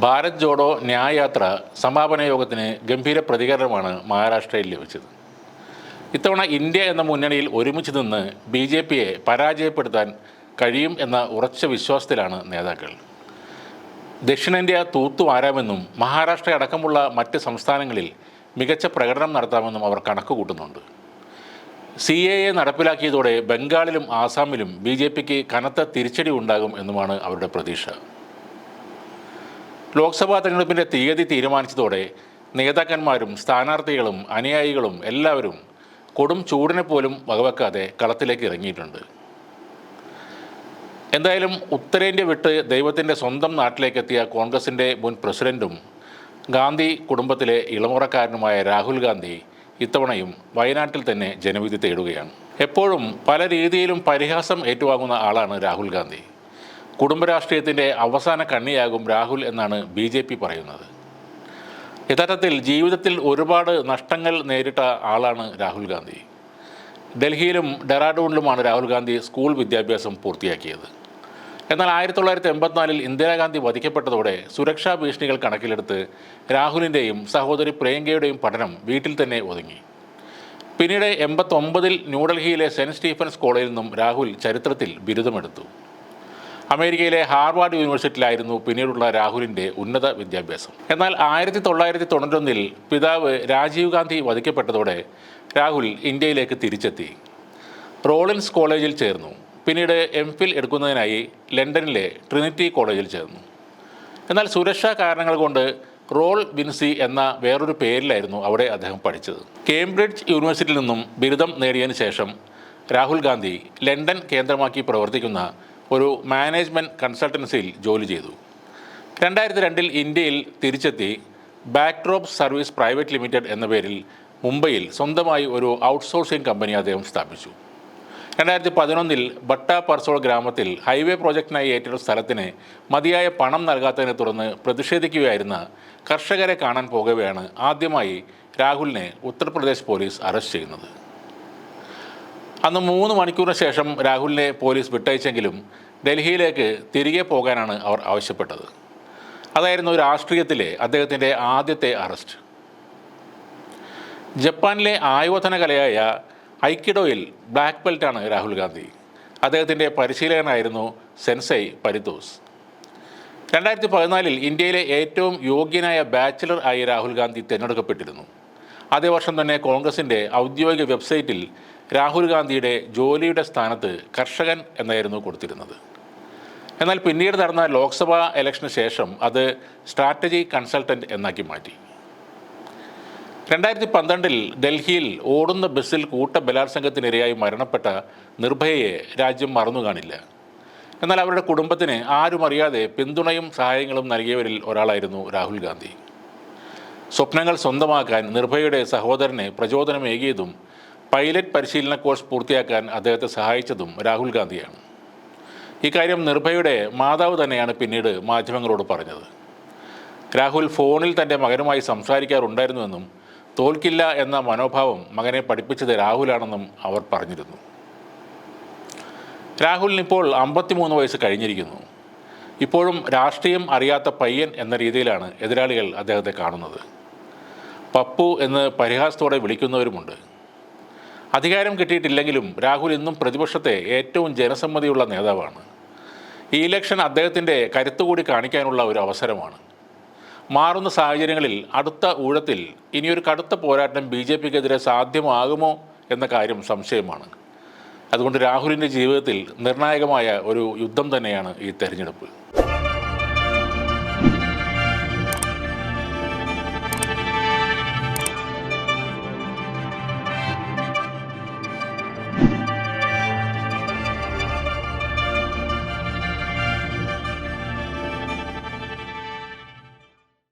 ഭാരത് ജോഡോ ന്യായയാത്ര സമാപന യോഗത്തിന് ഗംഭീര പ്രതികരണമാണ് മഹാരാഷ്ട്രയിൽ ലഭിച്ചത്. ഇത്തവണ ഇന്ത്യ എന്ന മുന്നണിയിൽ ഒരുമിച്ച് നിന്ന് ബി ജെ പിയെ പരാജയപ്പെടുത്താൻ കഴിയും എന്ന ഉറച്ച വിശ്വാസത്തിലാണ് നേതാക്കൾ. ദക്ഷിണേന്ത്യ തൂത്തുവാരാമെന്നും മഹാരാഷ്ട്ര അടക്കമുള്ള മറ്റ് സംസ്ഥാനങ്ങളിൽ മികച്ച പ്രകടനം നടത്താമെന്നും അവർ കണക്കുകൂട്ടുന്നുണ്ട്. സി എ എ നടപ്പിലാക്കിയതോടെ ബംഗാളിലും ആസാമിലും ബി ജെ പിക്ക് കനത്ത തിരിച്ചടി ഉണ്ടാകും എന്നുമാണ് അവരുടെ പ്രതീക്ഷ. ലോക്സഭാ തെരഞ്ഞെടുപ്പിന്റെ തീയതി തീരുമാനിച്ചതോടെ നേതാക്കന്മാരും സ്ഥാനാർത്ഥികളും അനുയായികളും എല്ലാവരും കൊടും ചൂടിനെ പോലും വകവെക്കാതെ കളത്തിലേക്ക് ഇറങ്ങിയിട്ടുണ്ട്. എന്തായാലും ഉത്തരേന്ത്യ വിട്ട് ദൈവത്തിന്റെ സ്വന്തം നാട്ടിലേക്കെത്തിയ കോൺഗ്രസിന്റെ മുൻ പ്രസിഡന്റും ഗാന്ധി കുടുംബത്തിലെ ഇളമുറക്കാരനുമായ രാഹുൽ ഗാന്ധി ഇത്തവണയും വയനാട്ടിൽ തന്നെ ജനവിധി തേടുകയാണ്. എപ്പോഴും പല രീതിയിലും പരിഹാസം ഏറ്റുവാങ്ങുന്ന ആളാണ് രാഹുൽ ഗാന്ധി. കുടുംബരാഷ്ട്രീയത്തിന്റെ അവസാന കണ്ണിയാകും രാഹുൽ എന്നാണ് ബി ജെ പി പറയുന്നത്. യഥാർത്ഥത്തിൽ ജീവിതത്തിൽ ഒരുപാട് നഷ്ടങ്ങൾ നേരിട്ട ആളാണ് രാഹുൽ ഗാന്ധി. ഡൽഹിയിലും ഡെറാഡൂണിലുമാണ് രാഹുൽ ഗാന്ധി സ്കൂൾ വിദ്യാഭ്യാസം പൂർത്തിയാക്കിയത്. എന്നാൽ ആയിരത്തി തൊള്ളായിരത്തി എൺപത്തിനാലിൽ ഇന്ദിരാഗാന്ധി വധിക്കപ്പെട്ടതോടെ സുരക്ഷാ ഭീഷണികൾ കണക്കിലെടുത്ത് രാഹുലിന്റെയും സഹോദരി പ്രിയങ്കയുടെയും പഠനം വീട്ടിൽ തന്നെ ഒതുങ്ങി. പിന്നീട് എൺപത്തൊമ്പതിൽ ന്യൂഡൽഹിയിലെ സെന്റ് സ്റ്റീഫൻസ് കോളേജിൽ നിന്നും രാഹുൽ ചരിത്രത്തിൽ ബിരുദമെടുത്തു. അമേരിക്കയിലെ ഹാർവാർഡ് യൂണിവേഴ്സിറ്റിയിലായിരുന്നു പിന്നീടുള്ള രാഹുലിന്റെ ഉന്നത വിദ്യാഭ്യാസം. എന്നാൽ ആയിരത്തി തൊള്ളായിരത്തി തൊണ്ണൂറ്റൊന്നിൽ പിതാവ് രാജീവ് ഗാന്ധി വധിക്കപ്പെട്ടതോടെ രാഹുൽ ഇന്ത്യയിലേക്ക് തിരിച്ചെത്തി. റോളിൻസ് കോളേജിൽ ചേർന്നു. പിന്നീട് എം ഫിൽ എടുക്കുന്നതിനായി ലണ്ടനിലെ ട്രിനിറ്റി കോളേജിൽ ചേർന്നു. എന്നാൽ സുരക്ഷാ കാരണങ്ങൾ കൊണ്ട് റോൾ വിൻസി എന്ന വേറൊരു പേരിലായിരുന്നു അവിടെ അദ്ദേഹം പഠിച്ചത്. കേംബ്രിഡ്ജ് യൂണിവേഴ്സിറ്റിയിൽ നിന്നും ബിരുദം നേടിയതിനു ശേഷം രാഹുൽ ഗാന്ധി ലണ്ടൻ കേന്ദ്രമാക്കി പ്രവർത്തിക്കുന്ന ഒരു മാനേജ്മെന്റ് കൺസൾട്ടൻസിയിൽ ജോലി ചെയ്തു. രണ്ടായിരത്തി രണ്ടിൽ ഇന്ത്യയിൽ തിരിച്ചെത്തി ബാക്ക്ഡ്രോപ്പ് സർവീസ് പ്രൈവറ്റ് ലിമിറ്റഡ് എന്ന പേരിൽ മുംബൈയിൽ സ്വന്തമായി ഒരു ഔട്ട്സോഴ്സിംഗ് കമ്പനി അദ്ദേഹം സ്ഥാപിച്ചു. രണ്ടായിരത്തി പതിനൊന്നിൽ ബട്ട പർസോൾ ഗ്രാമത്തിൽ ഹൈവേ പ്രോജക്റ്റിനായി ഏറ്റെടുത്ത സ്ഥലത്തിന് മതിയായ പണം നൽകാത്തതിനെ തുടർന്ന് പ്രതിഷേധിക്കുകയായിരുന്ന കർഷകരെ കാണാൻ പോകവെയാണ് ആദ്യമായി രാഹുലിനെ ഉത്തർപ്രദേശ് പോലീസ് അറസ്റ്റ് ചെയ്യുന്നത്. അന്ന് മൂന്ന് മണിക്കൂറിന് ശേഷം രാഹുലിനെ പോലീസ് വിട്ടയച്ചെങ്കിലും ഡൽഹിയിലേക്ക് തിരികെ പോകാനാണ് അവർ ആവശ്യപ്പെട്ടത്. അതായിരുന്നു രാഷ്ട്രീയത്തിലെ അദ്ദേഹത്തിന്റെ ആദ്യത്തെ അറസ്റ്റ്. ജപ്പാനിലെ ആയോധന കലയായ ഐക്കിഡോയിൽ ബ്ലാക്ക് ബെൽറ്റാണ് രാഹുൽ ഗാന്ധി. അദ്ദേഹത്തിന്റെ പരിശീലകനായിരുന്നു സെൻസൈ പരിതോസ്. രണ്ടായിരത്തി പതിനാലിൽ ഇന്ത്യയിലെ ഏറ്റവും യോഗ്യനായ ബാച്ചിലർ ആയി രാഹുൽ ഗാന്ധി തിരഞ്ഞെടുക്കപ്പെട്ടിരുന്നു. അതേ വർഷം തന്നെ കോൺഗ്രസിന്റെ ഔദ്യോഗിക വെബ്സൈറ്റിൽ രാഹുൽ ഗാന്ധിയുടെ ജോലിയുടെ സ്ഥാനത്ത് കർഷകൻ എന്നായിരുന്നു കൊടുത്തിരുന്നത്. എന്നാൽ പിന്നീട് നടന്ന ലോക്സഭാ ഇലക്ഷന് ശേഷം അത് സ്ട്രാറ്റജി കൺസൾട്ടന്റ് എന്നാക്കി മാറ്റി. രണ്ടായിരത്തി പന്ത്രണ്ടിൽ ഡൽഹിയിൽ ഓടുന്ന ബസ്സിൽ കൂട്ട ബലാത്സംഗത്തിനിരയായി മരണപ്പെട്ട നിർഭയയെ രാജ്യം മറന്നു കാണില്ല എന്നാൽ അവരുടെ കുടുംബത്തിന് ആരും അറിയാതെ പിന്തുണയും സഹായങ്ങളും നൽകിയവരിൽ ഒരാളായിരുന്നു രാഹുൽ ഗാന്ധി. സ്വപ്നങ്ങൾ സ്വന്തമാക്കാൻ നിർഭയയുടെ സഹോദരനെ പ്രചോദനമേകിയതും പൈലറ്റ് പരിശീലന കോഴ്സ് പൂർത്തിയാക്കാൻ അദ്ദേഹത്തെ സഹായിച്ചതും രാഹുൽ ഗാന്ധിയാണ്. ഇക്കാര്യം നിർഭയയുടെ മാതാവ് തന്നെയാണ് പിന്നീട് മാധ്യമങ്ങളോട് പറഞ്ഞത്. രാഹുൽ ഫോണിൽ തന്റെ മകനുമായി സംസാരിക്കാറുണ്ടായിരുന്നുവെന്നും തോൽക്കില്ല എന്ന മനോഭാവം മകനെ പഠിപ്പിച്ചത് രാഹുലാണെന്നും അവർ പറഞ്ഞിരുന്നു. രാഹുലിനിപ്പോൾ അമ്പത്തിമൂന്ന് വയസ്സ് കഴിഞ്ഞിരിക്കുന്നു. ഇപ്പോഴും രാഷ്ട്രീയം അറിയാത്ത പയ്യൻ എന്ന രീതിയിലാണ് എതിരാളികൾ അദ്ദേഹത്തെ കാണുന്നത്. പപ്പു എന്ന് പരിഹാസത്തോടെ വിളിക്കുന്നവരുമുണ്ട്. അധികാരം കിട്ടിയിട്ടില്ലെങ്കിലും രാഹുൽ ഇന്നും പ്രതിപക്ഷത്തെ ഏറ്റവും ജനസമ്മതിയുള്ള നേതാവാണ്. ഈ ഇലക്ഷൻ അദ്ദേഹത്തിന്റെ കരുത്തുകൂടി കാണിക്കാനുള്ള ഒരു അവസരമാണ്. മാറുന്ന സാഹചര്യങ്ങളിൽ അടുത്ത ഊഴത്തിൽ ഇനിയൊരു കടുത്ത പോരാട്ടം ബി ജെ പിക്കെതിരെ സാധ്യമാകുമോ എന്ന കാര്യം സംശയമാണ്. അതുകൊണ്ട് രാഹുലിന്റെ ജീവിതത്തിൽ നിർണായകമായ ഒരു യുദ്ധം തന്നെയാണ് ഈ തെരഞ്ഞെടുപ്പ്.